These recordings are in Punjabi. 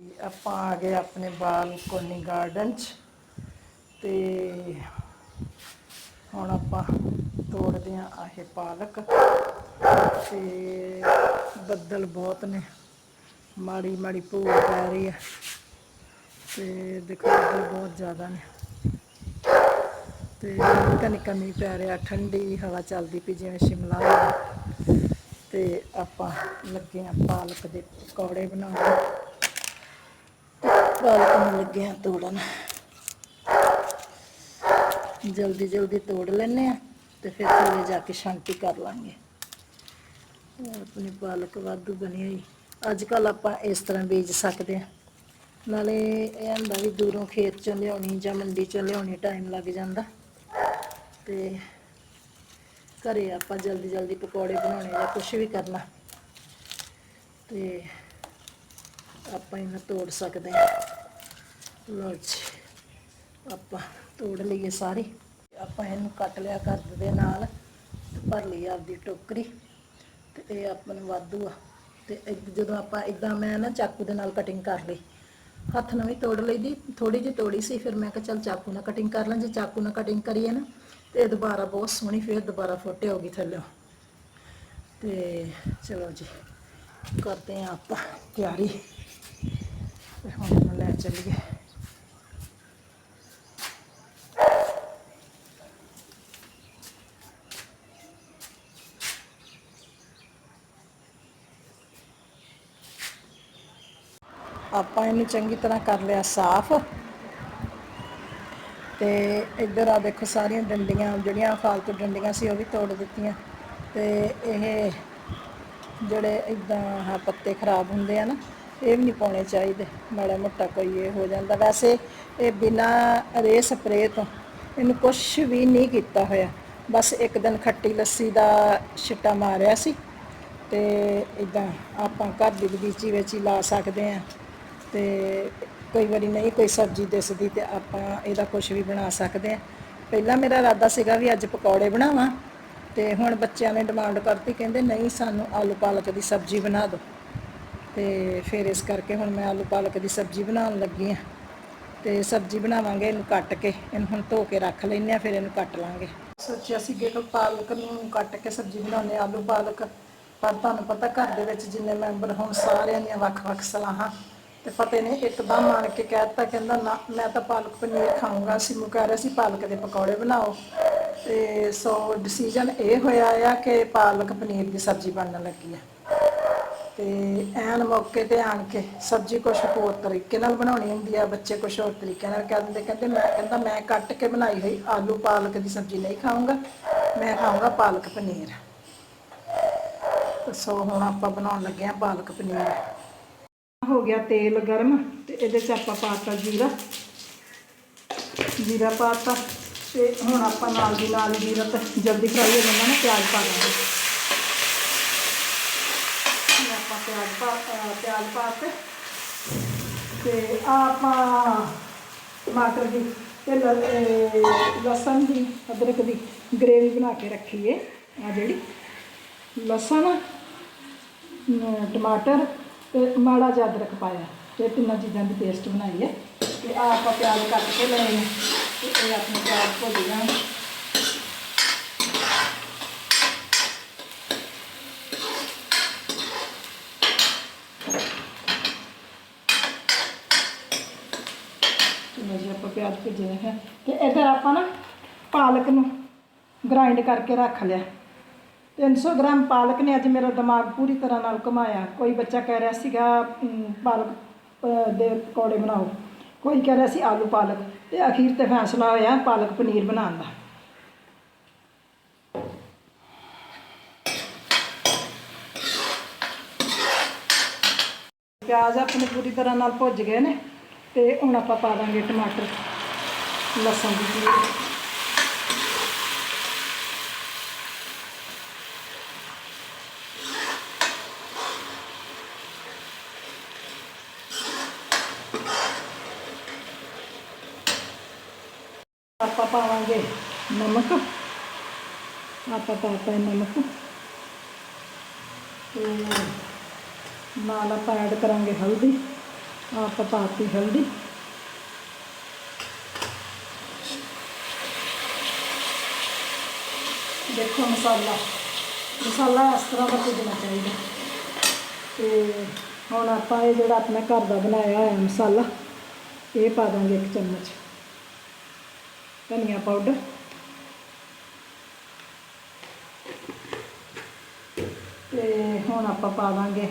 ਆਪਾਂ ਆ ਗਏ ਆਪਣੇ ਬਾਲਕੋਨੀ ਗਾਰਡਨ 'ਚ ਤੇ ਹੁਣ ਆਪਾਂ ਤੋੜਦੇ ਆਂ ਆਹੇ ਪਾਲਕ ਤੇ ਬੱਦਲ ਬਹੁਤ ਨੇ, ਮਾੜੀ ਮਾੜੀ ਭੂਰ ਪੈ ਰਹੀ ਹੈ ਤੇ ਦੇਖੋ ਬੱਦਲ ਬਹੁਤ ਜ਼ਿਆਦਾ ਨੇ ਤੇ ਨਿੱਕਾ ਨਿੱਕਾ ਮੀਂਹ ਪੈ ਰਿਹਾ, ਠੰਡੀ ਹਵਾ ਚੱਲਦੀ ਪਈ ਜਿਵੇਂ ਸ਼ਿਮਲਾ ਹੋਵੇ ਤੇ ਆਪਾਂ ਲੱਗੇ ਆਂ ਪਾਲਕ ਦੇ ਪਕੌੜੇ ਬਣਾਉਣ। ਪਾਲਕ ਨੂੰ ਲੱਗੇ ਆਂ ਤੋੜਨ। ਜਲਦੀ ਜਲਦੀ ਤੋੜ ਲੈਨੇ ਆ ਤੇ ਫਿਰ ਥੱਲੇ ਜਾ ਕੇ ਸ਼ਾਂਤੀ ਕਰ ਲਾਂਗੇ। ਆਪਣੀ ਪਾਲਕ ਵਾਧੂ ਬਣੀ ਹੋਈ। ਅੱਜ ਕੱਲ ਆਪਾਂ ਇਸ ਤਰ੍ਹਾਂ ਬੀਜ ਸਕਦੇ ਆ ਨਾਲੇ ਇਹ ਹੁੰਦਾ ਵੀ ਦੂਰੋਂ ਖੇਤ ਚੋਂ ਲਿਆਉਣੀ ਜਾਂ ਮੰਡੀ ਚੋਂ ਲਿਆਉਣੀ ਟਾਈਮ ਲੱਗ ਜਾਂਦਾ। ਤੇ ਘਰੇ ਆਪਾਂ ਜਲਦੀ ਜਲਦੀ ਪਕੌੜੇ ਬਣਾਉਣੇ ਜਾਂ ਕੁਝ ਵੀ ਕਰਨਾ। ਤੇ ਆਪਾਂ ਇਹਨਾਂ ਤੋੜ ਸਕਦੇ ਹਾਂ। ਲਓ ਜੀ, ਆਪਾਂ ਤੋੜ ਲਈਏ ਸਾਰੀ। ਆਪਾਂ ਇਹਨੂੰ ਕੱਟ ਲਿਆ ਕਰਦ ਦੇ ਨਾਲ ਭਰ ਲਈ ਆਪਦੀ ਟੋਕਰੀ। ਤੇ ਇਹ ਆਪਾਂ ਨੂੰ ਵਾਧੂ ਆ। ਤੇ ਇਦ- ਜਦੋਂ ਆਪਾਂ ਇਦਾਂ ਮੈਂ ਨਾ ਚਾਕੂ ਦੇ ਨਾਲ ਕਟਿੰਗ ਕਰ ਲਈ। ਹੱਥ ਨਾਲ ਵੀ ਤੋੜ ਲਈ ਲਈਦੀ ਥੋੜੀ ਜਿਹੀ ਤੋੜੀ ਸੀ, ਫਿਰ ਮੈਂ ਕਿਹਾ ਚੱਲ ਚਾਕੂ ਨਾਲ ਕਟਿੰਗ ਕਰ ਲਾਂ। ਜੇ ਚਾਕੂ ਨਾਲ ਕਟਿੰਗ ਕਰੀਏ ਨਾ, ਤੇ ਦੁਬਾਰਾ ਬਹੁਤ ਸੋਹਣੀ, ਫਿਰ ਦੁਬਾਰਾ ਫੋਟੇ ਹੋਗੀ ਥੱਲੇ। ਤੇ ਚਲੋ ਜੀ, ਕਰਦੇ ਆ ਆਪਾਂ ਤਿਆਰੀ। ਤੇ ਹੁਣ ਇਹਨੂੰ ਲੈ ਚੱਲੀਏ। ਆਪਾਂ ਇਹਨੂੰ ਚੰਗੀ ਤਰ੍ਹਾਂ ਕਰ ਲਿਆ ਸਾਫ਼। ਤੇ ਇੱਧਰ ਆ ਦੇਖੋ ਸਾਰੀਆਂ ਡੰਡੀਆਂ, ਜਿਹੜੀਆਂ ਫਾਲਤੂ ਡੰਡੀਆਂ ਸੀ ਉਹ ਵੀ ਤੋੜ ਦਿੱਤੀਆਂ। ਤੇ ਇਹ ਜਿਹੜੇ ਇਦਾਂ ਆਹ ਪੱਤੇ ਖਰਾਬ ਹੁੰਦੇ ਆ ਨਾ ਇਹ ਵੀ ਨਹੀਂ ਪਾਉਣੇ ਚਾਹੀਦੇ। ਮਾੜਾ ਮੋਟਾ ਕੋਈ ਇਹ ਹੋ ਜਾਂਦਾ। ਵੈਸੇ ਇਹ ਬਿਨਾ ਰੇ ਸਪਰੇ ਤੋਂ ਇਹਨੂੰ ਕੁਝ ਵੀ ਨਹੀਂ ਕੀਤਾ ਹੋਇਆ। ਬਸ ਇੱਕ ਦਿਨ ਖੱਟੀ ਲੱਸੀ ਦਾ ਛਿੱਟਾ ਮਾਰਿਆ ਸੀ ਤੇ ਇਦਾਂ ਆਪਾਂ ਘਰ ਦੀ ਬਗੀਚੀ ਵਿੱਚ ਹੀ ਲਾ ਸਕਦੇ ਆ ਤੇ ਕਈ ਵਾਰੀ ਨਹੀਂ ਕੋਈ ਸਬਜ਼ੀ ਦਿਸਦੀ ਤੇ ਆਪਾਂ ਇਹਦਾ ਕੁਝ ਵੀ ਬਣਾ ਸਕਦੇ ਆ ਪਹਿਲਾਂ ਮੇਰਾ ਇਰਾਦਾ ਸੀਗਾ ਵੀ ਅੱਜ ਪਕੌੜੇ ਬਣਾਵਾਂ ਤੇ ਹੁਣ ਬੱਚਿਆਂ ਨੇ ਡਿਮਾਂਡ ਕਰਤੀ, ਕਹਿੰਦੇ ਨਹੀਂ ਸਾਨੂੰ ਆਲੂ ਪਾਲਕ ਦੀ ਸਬਜ਼ੀ ਬਣਾ ਦਿਓ। ਤੇ ਫਿਰ ਇਸ ਕਰਕੇ ਹੁਣ ਮੈਂ ਆਲੂ ਪਾਲਕ ਦੀ ਸਬਜ਼ੀ ਬਣਾਉਣ ਲੱਗੀ ਆ ਤੇ ਸਬਜ਼ੀ ਬਣਾਵਾਂਗੇ, ਇਹਨੂੰ ਕੱਟ ਕੇ, ਇਹਨੂੰ ਹੁਣ ਧੋ ਕੇ ਰੱਖ ਲੈਂਦੇ ਆ ਫਿਰ ਇਹਨੂੰ ਕੱਟ ਲਾਂਗੇ। ਸੋਚਿਆ ਸੀ ਕਿ ਪਾਲਕ ਨੂੰ ਕੱਟ ਕੇ ਸਬਜ਼ੀ ਬਣਾਉਣੇ ਆਲੂ ਪਾਲਕ। ਪਰ ਤੁਹਾਨੂੰ ਪਤਾ ਘਰ ਦੇ ਵਿੱਚ ਜਿੰਨੇ ਮੈਂਬਰ ਹੋਣ, ਸਾਰਿਆਂ ਦੀਆਂ ਵੱਖ-ਵੱਖ ਸਲਾਹਾਂ। ਤੇ ਫਤਿਹ ਨੇ ਇੱਕਦਮ ਆਣ ਕੇ ਕਹਿਤਾ ਕਹਿੰਦਾ ਨਾ, ਮੈਂ ਤਾਂ ਪਾਲਕ ਪਨੀਰ ਖਾਊਂਗਾ। ਸਿਮੂ ਕਹਿ ਰਿਹਾ ਸੀ, ਪਾਲਕ ਦੇ ਪਕੌੜੇ ਬਣਾਓ। ਤੇ ਸੋ ਡਿਸੀਜਨ ਇਹ ਹੋਇਆ ਆ ਕਿ ਪਾਲਕ ਪਨੀਰ ਦੀ ਸਬਜ਼ੀ ਬਣਨ ਲੱਗੀ ਆ। ਤੇ ਐਨ ਮੌਕੇ ਤੇ ਆਣ ਕੇ ਸਬਜ਼ੀ ਕੁਛ ਹੋਰ ਤਰੀਕੇ ਨਾਲ ਬਣਾਉਣੀ ਹੁੰਦੀ ਆ, ਬੱਚੇ ਕੁਛ ਹੋਰ ਤਰੀਕੇ ਨਾਲ ਕਹਿ ਦਿੰਦੇ, ਕਹਿੰਦੇ ਮੈਂ, ਕਹਿੰਦਾ ਮੈਂ ਕੱਟ ਕੇ ਬਣਾਈ ਹੋਈ ਆਲੂ ਪਾਲਕ ਦੀ ਸਬਜ਼ੀ ਨਹੀਂ ਖਾਊਂਗਾ, ਮੈਂ ਖਾਊਂਗਾ ਪਾਲਕ ਪਨੀਰ। ਸੋ ਹੁਣ ਆਪਾਂ ਬਣਾਉਣ ਲੱਗੇ ਆ ਪਾਲਕ ਪਨੀਰ। ਹੋ ਗਿਆ ਤੇਲ ਗਰਮ ਤੇ ਇਹਦੇ ਚ ਆਪਾਂ ਪਾਤਾ ਜੀਰਾ। ਜੀਰਾ ਪਾਤਾ ਤੇ ਹੁਣ ਆਪਾਂ ਨਾਲ ਦੀ ਨਾਲ ਜੀਰਾ ਤਾਂ ਜਲਦੀ ਫਰਾਈ ਹੋ ਜਾਂਦਾ ਨਾ, ਪਿਆਜ਼ ਪਾ ਦਾਂਗੇ ਇਹ ਆਪਾਂ ਪਿਆਜ਼ ਪਾ ਪਿਆਜ਼ ਪਾ ਕੇ। ਤੇ ਆਹ ਆਪਾਂ ਟਮਾਟਰ ਦੀ ਤੇ ਲਸਣ ਦੀ, ਅਦਰਕ ਦੀ ਗ੍ਰੇਵੀ ਬਣਾ ਕੇ ਰੱਖੀ ਏ ਆ ਜਿਹੜੀ ਲਸਣ ਟਮਾਟਰ ਤੇ ਮਾੜਾ ਜਿਹਾ ਅਦਰਕ ਪਾਇਆ। ਤੇ ਤਿੰਨਾਂ ਚੀਜ਼ਾਂ ਦੀ ਪੇਸਟ ਬਣਾਈ ਹੈ। ਤੇ ਆ ਆਪਾਂ ਪਿਆਜ਼ ਕੱਟ ਕੇ ਲਏ ਨੇ। ਤੇ ਇਹ ਆਪਣੇ ਪਿਆਜ਼ ਭੁੱਲ ਜਾਣ ਤੇ ਜੀ ਆਪਾਂ ਪਿਆਜ਼ ਭੁੱਜੇ ਹੈ। ਤੇ ਇਧਰ ਆਪਾਂ ਨਾ ਪਾਲਕ ਨੂੰ ਗ੍ਰਾਈਂਡ ਕਰਕੇ ਰੱਖ ਲਿਆ। 300 ਗ੍ਰਾਮ ਪਾਲਕ ਨੇ ਅੱਜ ਮੇਰਾ ਦਿਮਾਗ ਪੂਰੀ ਤਰ੍ਹਾਂ ਨਾਲ ਘੁਮਾਇਆ। ਕੋਈ ਬੱਚਾ ਕਹਿ ਰਿਹਾ ਸੀਗਾ ਪਾਲਕ ਦੇ ਪਕੌੜੇ ਬਣਾਓ। ਕੋਈ ਕਹਿ ਰਿਹਾ ਸੀ, ਆਲੂ ਪਾਲਕ। ਤੇ ਅਖੀਰ ਤੇ ਫੈਸਲਾ ਹੋਇਆ ਪਾਲਕ ਪਨੀਰ ਬਣਾਉਣ ਦਾ। ਪਿਆਜ਼ ਆਪਣੇ ਪੂਰੀ ਤਰ੍ਹਾਂ ਨਾਲ ਭੁੱਜ ਗਏ ਨੇ। ਤੇ ਹੁਣ ਆਪਾਂ ਪਾ ਦਾਂਗੇ ਟਮਾਟਰ, ਲਸਣ ਦੀ ਪਿਊਰੀ ਆਪਾਂ ਪਾਵਾਂਗੇ ਨਮਕ। ਆਪਾਂ ਪਾਤਾ ਹੈ ਨਮਕ। ਤੇ ਨਾਲ ਆਪਾਂ ਐਡ ਕਰਾਂਗੇ ਹਲਦੀ। ਆਪਾਂ ਪਾਤੀ ਹਲਦੀ ਦੇਖੋ ਮਸਾਲਾ ਮਸਾਲਾ ਇਸ ਤਰ੍ਹਾਂ ਦਾ ਭੁੱਜਣਾ ਚਾਹੀਦਾ ਤੇ ਹੁਣ ਆਪਾਂ ਇਹ ਜਿਹੜਾ ਆਪਣਾ ਘਰ ਦਾ ਬਣਾਇਆ ਹੋਇਆ ਮਸਾਲਾ ਇਹ ਪਾ ਦਾਂਗੇ ਇੱਕ ਚਮਚ ਧਨੀਆ ਪਾਊਡਰ ਤੇ ਹੁਣ ਆਪਾਂ ਪਾ ਦਾਂਗੇ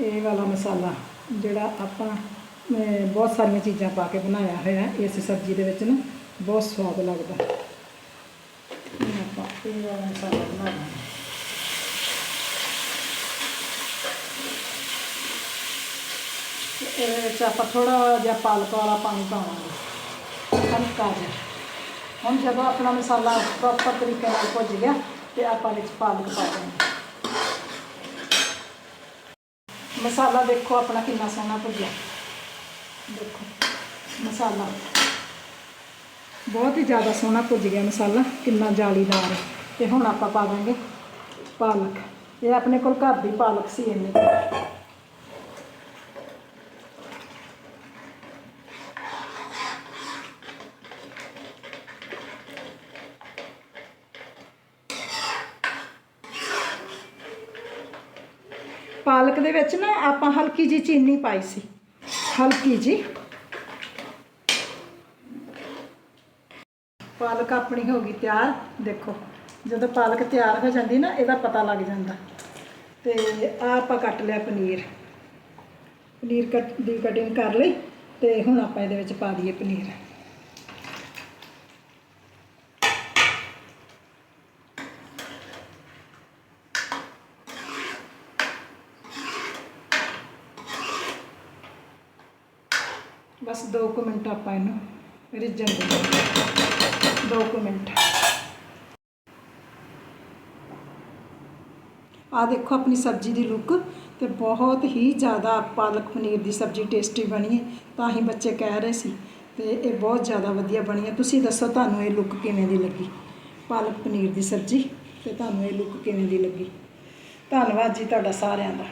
ਇਹ ਵਾਲਾ ਮਸਾਲਾ ਜਿਹੜਾ ਆਪਾਂ ਬਹੁਤ ਸਾਰੀਆਂ ਚੀਜ਼ਾਂ ਪਾ ਕੇ ਬਣਾਇਆ ਹੋਇਆ ਇਸ ਸਬਜ਼ੀ ਦੇ ਵਿੱਚ ਨਾ, ਬਹੁਤ ਸਵਾਦ ਲੱਗਦਾ। ਆਪਾਂ ਇਹ ਵਾਲਾ ਮਸਾਲਾ ਬਣਾ ਇਹਦੇ ਵਿੱਚ ਆਪਾਂ ਥੋੜਾ ਜਿਹਾ ਪਾਲਕ ਵਾਲਾ ਪਾਣੀ ਪਾਵਾਂਗੇ। ਹਲਕਾ ਜਿਹਾ ਹੁਣ ਜਦੋਂ ਆਪਣਾ ਮਸਾਲਾ ਪ੍ਰੋਪਰ ਤਰੀਕੇ ਨਾਲ ਭੁੱਜ ਗਿਆ, ਤੇ ਆਪਾਂ ਵਿੱਚ ਪਾਲਕ ਪਾ ਦਾਂਗੇ ਮਸਾਲਾ ਦੇਖੋ ਆਪਣਾ ਕਿੰਨਾ ਸੋਹਣਾ ਭੁੱਜਿਆ ਦੇਖੋ, ਮਸਾਲਾ। ਬਹੁਤ ਹੀ ਜ਼ਿਆਦਾ ਸੋਹਣਾ ਭੁੱਜ ਗਿਆ ਮਸਾਲਾ, ਕਿੰਨਾ ਜਾਲੀਦਾਰ। ਹੈ ਤੇ ਹੁਣ ਆਪਾਂ ਪਾ ਦਾਂਗੇ ਪਾਲਕ। ਇਹ ਆਪਣੇ ਕੋਲ ਘਰ ਦੀ ਪਾਲਕ ਸੀ ਇੰਨੀ ਪਾਲਕ ਦੇ ਵਿੱਚ ਨਾ ਆਪਾਂ ਹਲਕੀ ਜੀ ਚੀਨੀ ਪਾਈ ਸੀ। ਹਲਕੀ ਜੀ ਪਾਲਕ ਆਪਣੀ ਹੋ ਗਈ ਤਿਆਰ। ਦੇਖੋ, ਜਦੋਂ ਪਾਲਕ ਤਿਆਰ ਹੋ ਜਾਂਦੀ ਨਾ, ਇਹਦਾ ਪਤਾ ਲੱਗ ਜਾਂਦਾ। ਤੇ ਆ ਆਪਾਂ ਕੱਟ ਲਿਆ ਪਨੀਰ। ਪਨੀਰ ਕੱਟ ਦੀ ਕਟਿੰਗ ਕਰ ਲਈ ਤੇ ਹੁਣ ਆਪਾਂ ਇਹਦੇ ਵਿੱਚ ਪਾ ਦਈਏ ਪਨੀਰ। ਬਸ 2 ਕੁ ਮਿੰਟ ਆਪਾਂ ਇਹਨੂੰ ਰਿੱਝਣ ਦੇ 2 ਕੁ ਮਿੰਟ। ਆ ਦੇਖੋ ਆਪਣੀ ਸਬਜ਼ੀ ਦੀ ਲੁੱਕ ਤੇ ਬਹੁਤ ਹੀ ਜ਼ਿਆਦਾ ਪਾਲਕ ਪਨੀਰ ਦੀ ਸਬਜ਼ੀ ਟੇਸਟੀ ਬਣੀ ਹੈ, ਤਾਂ ਹੀ ਬੱਚੇ ਕਹਿ ਰਹੇ ਸੀ ਤੇ ਇਹ ਬਹੁਤ ਜ਼ਿਆਦਾ ਵਧੀਆ ਬਣੀ ਹੈ। ਤੁਸੀਂ ਦੱਸੋ ਤੁਹਾਨੂੰ ਇਹ ਲੁੱਕ ਕਿਵੇਂ ਦੀ ਲੱਗੀ? ਪਾਲਕ ਪਨੀਰ ਦੀ ਸਬਜ਼ੀ ਤੇ ਤੁਹਾਨੂੰ ਇਹ ਲੁੱਕ ਕਿਵੇਂ ਦੀ ਲੱਗੀ? ਧੰਨਵਾਦ ਜੀ ਤੁਹਾਡਾ ਸਾਰਿਆਂ ਦਾ।